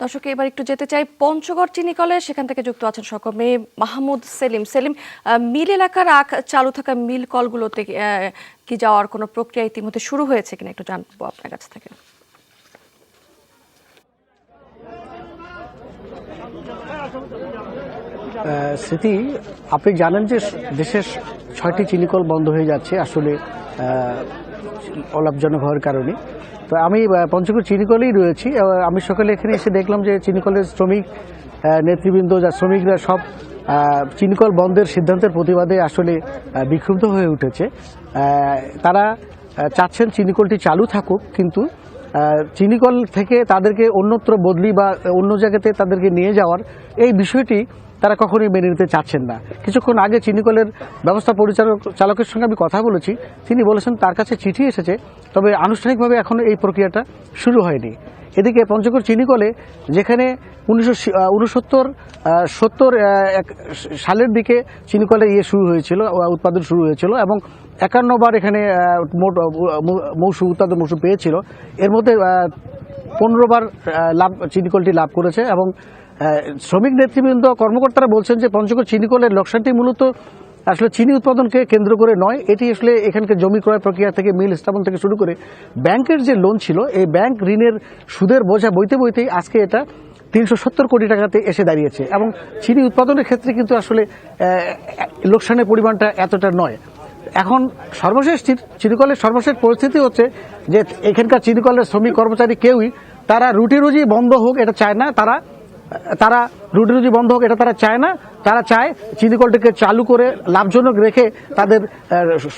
দর্শক এবার একটু যেতে চাই পঞ্চগড় চিনি কলে সেখান থেকে যুক্ত আছেন সকমে মাহমুদ সেলিম। সেলিম মিল এলাকার আখ চালু থাকা মিল কলগুলোতে কি, যাওয়ার কোনো প্রক্রিয়া ইতিমধ্যে শুরু হয়েছে কিনা একটু জানব আপনার কাছ থেকে। স্মৃতি আপনি জানেন যে দেশের ছয়টি চিনিকল বন্ধ হয়ে যাচ্ছে। আসলে অলাভজনক হওয়ার কারণে। তো আমি পঞ্চগড় চিনিকলেই রয়েছি। আমি সকালে এখানে এসে দেখলাম যে চিনিকলের শ্রমিক নেতৃবৃন্দ যা শ্রমিকরা সব চিনিকল বন্ধের সিদ্ধান্তের প্রতিবাদে আসলে বিক্ষুব্ধ হয়ে উঠেছে। তারা চাচ্ছেন চিনিকলটি চালু থাকুক, কিন্তু চিনিকল থেকে তাদেরকে অন্যত্র বদলি বা অন্য জায়গাতে তাদেরকে নিয়ে যাওয়ার এই বিষয়টি তারা কখনোই মেনে নিতে চাচ্ছেন না। কিছুক্ষণ আগে চিনিকলের ব্যবস্থা পরিচালক চালকের সঙ্গে আমি কথা বলেছি। তিনি বলেছেন তার কাছে চিঠি এসেছে, তবে আনুষ্ঠানিকভাবে এখনও এই প্রক্রিয়াটা শুরু হয়নি। এদিকে পঞ্চগড় চিনিকলে, যেখানে উনিশশো সত্তর সালের দিকে চিনিকলের ইয়ে শুরু হয়েছিল উৎপাদন শুরু হয়েছিল এবং একান্নবার এখানে মোট মৌসুম, উৎপাদন মৌসুম পেয়েছিল। এর মধ্যে পনেরো বার লাভ চিনিকলটি লাভ করেছে এবং শ্রমিক নেতৃবৃন্দ, কর্মকর্তারা বলছেন যে পঞ্চগড় চিনিকলের লোকসানটি মূলত আসলে চিনি উৎপাদনকে কেন্দ্র করে নয়, এটি আসলে এখানকার জমি ক্রয় প্রক্রিয়া থেকে মিল স্থাপন থেকে শুরু করে ব্যাংকের যে লোন ছিল, এই ব্যাংক ঋণের সুদের বোঝা বইতে বইতেই আজকে এটা তিনশো সত্তর কোটি টাকাতে এসে দাঁড়িয়েছে এবং চিনি উৎপাদনের ক্ষেত্রে কিন্তু আসলে লোকসানের পরিমাণটা এতটা নয়। এখন সর্বশেষ চিনিকলের সর্বশেষ পরিস্থিতি হচ্ছে যে এখানকার চিনিকলের শ্রমিক কর্মচারী কেউই তারা রুটি রুজি বন্ধ হোক, এটা চায় না, তারা তারা রুটি রুজি বন্ধ হোক, এটা তারা চায় না, তারা চায় চিনিকলটিকে চালু করে লাভজনক রেখে তাদের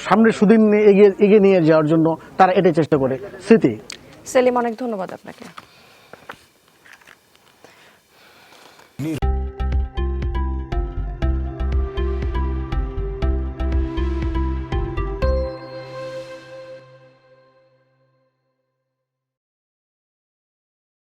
সামনে সুদিন এগিয়ে এগিয়ে নিয়ে যাওয়ার জন্য তারা এটাই চেষ্টা করে। স্মৃতি। সেলিম, অনেক ধন্যবাদ আপনাকে।